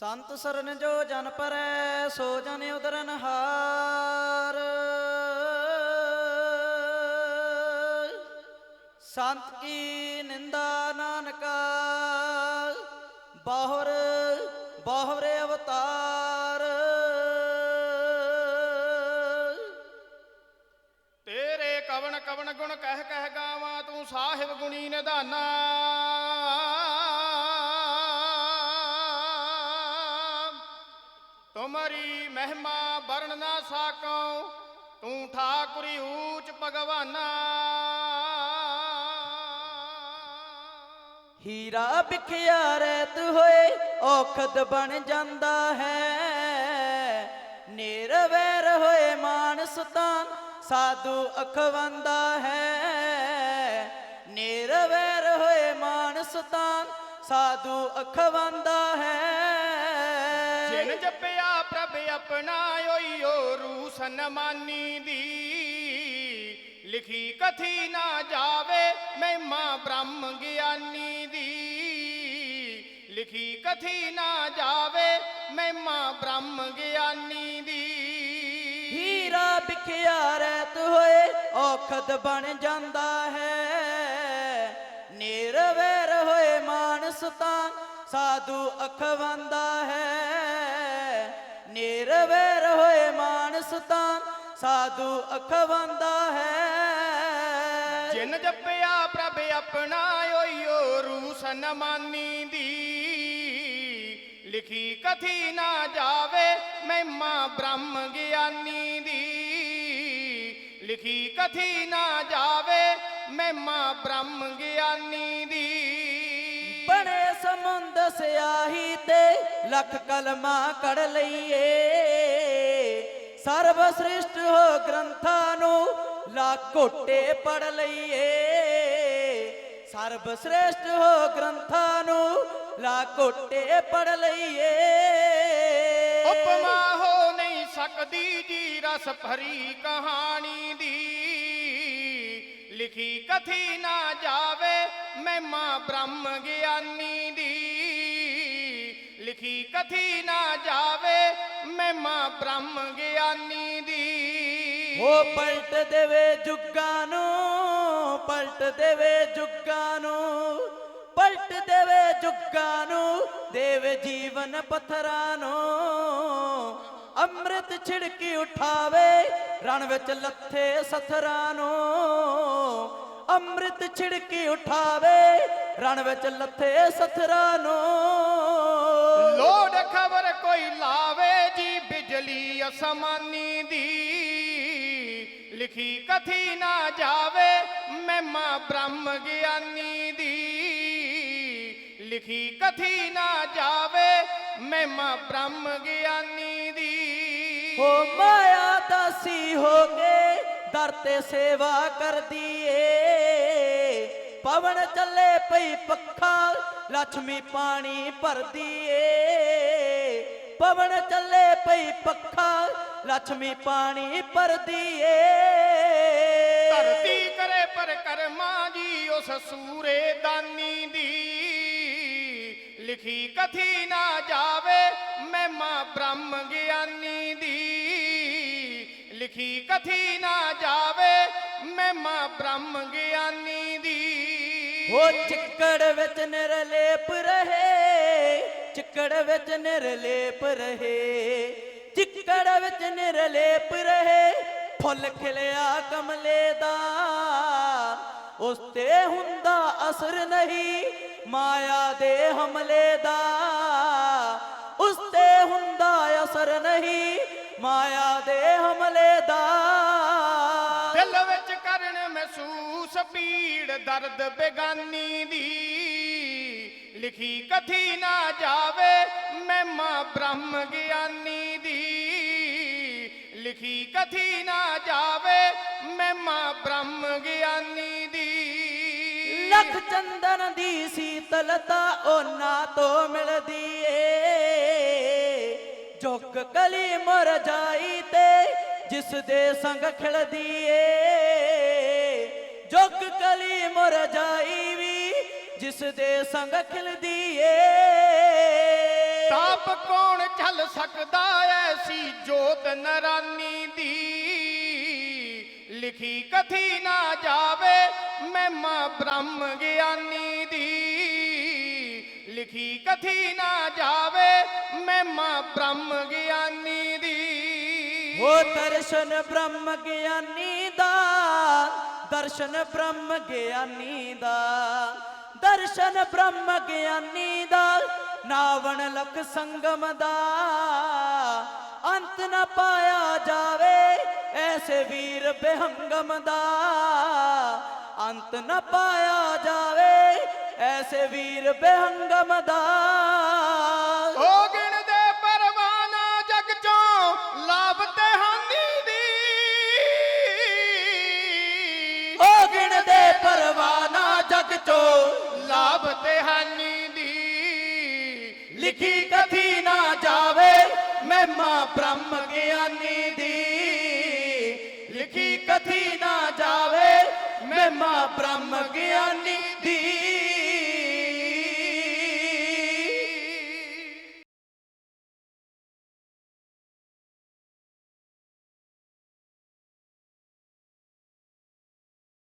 ਸੰਤ ਸਰਨ ਜੋ ਜਨ ਪਰੈ, ਸੋ ਜਨ ਉਦਰਨ ਹਾਰ। ਸੰਤ ਕੀ ਨਿੰਦਾ ਨਾਨਕਾ, ਬਾਹਰ, ਬਾਹਰੇ ਅਵਤਾਰ। ਤੇਰੇ ਕਵਨ ਕਵਨ ਗੁਣ ਕਹਿ ਕਹਿ ਗਾਵਾਂ, ਤੂੰ ਸਾਹਿਬ ਗੁਣੀ ਨਿਧਾਨਾ। ਤੁਮਰੀ ਮਹਿਮਾ ਵਰਣ ਨਾ ਸਾਕਉ ਤੂੰ ਠਾਕੁਰੀ ਊਚ ਭਗਵਾਨਾ। ਹੀਰਾ ਵਿਖਿਆ ਰਹਿਤ ਹੋਏ ਔਖਦ ਬਣ ਜਾਂਦਾ ਹੈ। ਨਿਰਵੈਰ ਹੋਏ ਮਾਨਸ ਤਾਂ ਸਾਧੂ ਅਖਵੰਦਾ ਹੈ। ਨਿਰਵੈਰ ਹੋਏ ਮਾਨਸ ਤਾਂ ਸਾਧੂ ਅਖਵੰਦਾ ਹੈ। ਜਿਨ ਜਪਿਆ ਪ੍ਰਭ ਆਪਣਾ ਰੂ ਸਨਮਾਨੀ ਦੀ। ਲਿਖੀ ਕਥੀ ਨਾ ਜਾਵੇ ਮਹਿਮਾ ਬ੍ਰਹਮ ਗਿਆਨੀ ਦੀ। ਲਿਖੀ ਕਥੀ ਨਾ ਜਾਵੇ ਮਹਿਮਾ ਬ੍ਰਹਮ ਗਿਆਨੀ ਦੀ। ਹੀਰਾ ਵਿਖਿਆ ਰਹਿਤ ਹੋਏ, ਔਖਦ ਬਣ ਜਾਂਦਾ ਹੈ। ਨਿਰਵੈਰ ਹੋਏ ਮਾਨਸ ਤਾਂ ਸਾਧੂ ਅਖਵੰਦਾ ਹੈ। ਨਿਰਵੈਰ ਹੋਏ ਮਾਨਸ ਤਾਂ ਸਾਧੂ ਅਖਵੰਦਾ ਹੈ। ਜਿਨ ਜਪਿਆ ਪ੍ਰਭ ਆਪਣਾ ਓਈਓ ਰੂ ਸਨਮਾਨੀ ਦੀ ਲਿਖੀ ਕਥੀ ਨਾ ਜਾਵੇ ਮਹਿਮਾ ਬ੍ਰਹਮ ਗਿਆਨੀ ਦੀ ਲਿਖੀ ਕਥੀ ਨਾ ਜਾਵੇ ਮਹਿਮਾ ਬ੍ਰਹਮ ਗਿਆਨੀ ਦੀ ਬਣੇ ਸਮੁੰਦ ਸਿਆਹੀ ਤੇ ਲੱਖ ਕਲਮਾ ਕੜ ਲਈਏ। ਸਰਬ ਸ੍ਰਿਸ਼ਟ ਹੋ ਗ੍ਰੰਥਾਂ ਨੂੰ ਲਾ ਕੋਟੇ ਪੜ ਲਈਏ। ਸਰਬ ਸ੍ਰਿਸ਼ਟ ਹੋ ਗ੍ਰੰਥਾਂ ਨੂੰ ਲਾ ਘੋਟੇ ਪੜ ਲਈਏ। ਉਪਮਾ ਹੋ ਨਹੀਂ ਸਕਦੀ ਜੀ ਰਸ ਭਰੀ ਕਹਾਣੀ ਦੀ। ਲਿਖੀ ਕਥੀ ਨਾ ਜਾਵੇ ਮਹਿਮਾ ਬ੍ਰਹਮ ਗਿਆਨੀ ਦੀ। ਲਿਖੀ ਕਥੀ ਨਾ ਜਾਵੇ, ਮਹਿਮਾ ਬ੍ਰਹਮ ਗਿਆਨੀ ਦੀ। ਉਹ ਪਲਟ ਦੇਵੇ ਜੁਗਾਂ ਨੂੰ, ਪਲਟ ਦੇਵੇ ਜੁਗਾਂ ਨੂੰ, ਪਲਟ ਦੇਵੇ ਜੁਗਾਂ ਨੂੰ, ਦੇਵੇ ਜੀਵਨ ਪੱਥਰਾਂ ਨੂੰ। ਅੰਮ੍ਰਿਤ ਛਿੜਕੀ ਉਠਾਵੇ, ਰਣ ਵਿੱਚ ਲੱਥੇ ਸਥਰਾਂ ਨੂੰ। ਅੰਮ੍ਰਿਤ ਛਿੜਕੀ ਉਠਾਵੇ, ਰਣ ਵਿੱਚ ਲੱਥੇ ਸਥਰਾਂ ਨੂੰ। ਅਸਮਾਨੀ ਦੀ ਲਿਖੀ ਕਥੀ ਨਾ ਜਾਵੇ, ਮਹਿਮਾ ਬ੍ਰਹਮ ਗਿਆਨੀ ਦੀ ਲਿਖੀ ਕਥੀ ਨਾ ਜਾਵੇ, ਮਹਿਮਾ ਬ੍ਰਹਮ ਗਿਆਨੀ ਦੀ। ਹੋ ਮਾਇਆ ਦਾਸੀ ਹੋ ਕੇ ਦਰ ਤੇ ਸੇਵਾ ਕਰਦੀ ਏ। ਪਵਨ ਚੱਲੇ ਪਈ ਪੱਖਾ ਲక్ష్ਮੀ ਪਾਣੀ ਭਰਦੀ ਏ। ਪਵਨ ਚੱਲੇ ਪਈ ਪੱਖਾ ਲక్ష్ਮੀ ਪਾਣੀ ਭਰਦੀ ਏ ਧਰਤੀ ਕਰੇ ਪਰ ਕਰਮਾ ਜੀ ਉਸ ਸੂਰੇ ਦਾਨੀ ਦੀ। ਲਿਖੀ ਕਥੀ ਨਾ ਜਾਵੇ ਮਹਿਮਾ ਬ੍ਰਹਮ ਗਿਆਨੀ ਦੀ। ਲਿਖੀ ਕਥੀ ਨਾ ਜਾਵੇ ਮਹਿਮਾ ਬ੍ਰਹਮ ਗਿਆਨੀ ਦੀ। ਹੋ ਚਿੱਕੜ ਵਿੱਚ ਨਿਰਲੇਪ ਰਹੇ। ਚਿੱਕੜ ਵਿੱਚ ਨਿਰਲੇਪ ਰਹੇ, ਚਿੱਕੜ ਵਿੱਚ ਨਿਰਲੇਪ ਰਹੇ, ਫੁੱਲ ਖਿਲਿਆ ਕਮਲੇ ਦਾ, ਉਸ ਤੇ ਹੁੰਦਾ ਅਸਰ ਨਹੀਂ, ਮਾਇਆ ਦੇ ਹਮਲੇ ਦਾ, ਉਸ ਤੇ ਹੁੰਦਾ ਅਸਰ ਨਹੀਂ, ਮਾਇਆ ਦੇ ਹਮਲੇ ਦਾ। ਦਿਲ ਵਿੱਚ ਕਰਨ ਮਹਿਸੂਸ, ਪੀੜ, ਦਰਦ, ਬੇਗਾਨੀ ਦੀ ਲਿਖੀ ਕਥੀ ਨਾ ਜਾਵੇ, ਮਹਿਮਾ ਬ੍ਰਹਮ ਗਿਆਨੀ ਦੀ। ਲਿਖੀ ਕਥੀ ਨਾ ਜਾਵੇ, ਮਹਿਮਾ ਬ੍ਰਹਮ ਗਿਆਨੀ ਦੀ। ਲਖ ਚੰਦਨ ਦੀ ਸੀਤਲਤਾ ਉਹਨਾਂ ਤੋਂ ਮਿਲਦੀ ਏ। ਝੁਕ ਕਲੀ ਮੁਰਝਾਈ ਤੇ ਜਿਸ ਦੇ ਸੰਗ ਖਿਲਦੀ ਏ। ਝੁਕ ਕਲੀ ਮੁਰਝਾਈ ਵੀ ਜਿਸ ਦੇ ਸੰਗ ਖਿਲਦੀ ਏ ਤਾਪ ਕੌਣ ਝੱਲ ਸਕਦਾ ਐਸੀ ਜੋਤ ਨਰਾਨੀ ਦੀ? ਲਿਖੀ ਕਥੀ ਨਾ ਜਾਵੇ ਮਹਿਮਾ ਬ੍ਰਹਮ ਗਿਆਨੀ ਦੀ। ਲਿਖੀ ਕਥੀ ਨਾ ਜਾਵੇ ਮਹਿਮਾ ਬ੍ਰਹਮ ਗਿਆਨੀ ਦੀ। ਹੋ ਦਰਸ਼ਨ ਬ੍ਰਹਮ ਗਿਆਨੀ ਦਾ ਦਰਸ਼ਨ ਬ੍ਰਹਮ ਗਿਆਨੀ ਦਾ। ਦਰਸ਼ਨ ਬ੍ਰਹਮ ਗਿਆਨੀ ਦਾ ਨਾਵਣ ਲਖ ਸੰਗਮ ਦਾ। ਅੰਤ ਨ ਪਾਇਆ ਜਾਵੇ ਐਸੇ ਵੀਰ ਬੇਹੰਗਮ ਦਾ। ਅੰਤ ਨ ਪਾਇਆ ਜਾਵੇ ਐਸੇ ਵੀਰ ਬੇਹੰਗਮ ਦਾ। ਹੋ ਗਿਣਦੇ ਪਰਵਾਨਾ ਜਗ ਚੋਂ ਲਾਭ ਤੇ ਹਾਨੀ ਦੀ। ਉਹ ਗਿਣਦੇ ਪਰਵਾਨਾ ਜਗ ਚੋਂ ਲਾਭ ਤੇ ਹਾਨੀ ਦੀ ਲਿਖੀ ਕਥੀ ਨਾ ਜਾਵੇ ਮਹਿਮਾ ਬ੍ਰਹਮ ਗਿਆਨੀ ਦੀ। ਲਿਖੀ ਕਥੀ ਨਾ ਜਾਵੇ ਮਹਿਮਾ ਬ੍ਰਹਮ ਗਿਆਨੀ ਦੀ।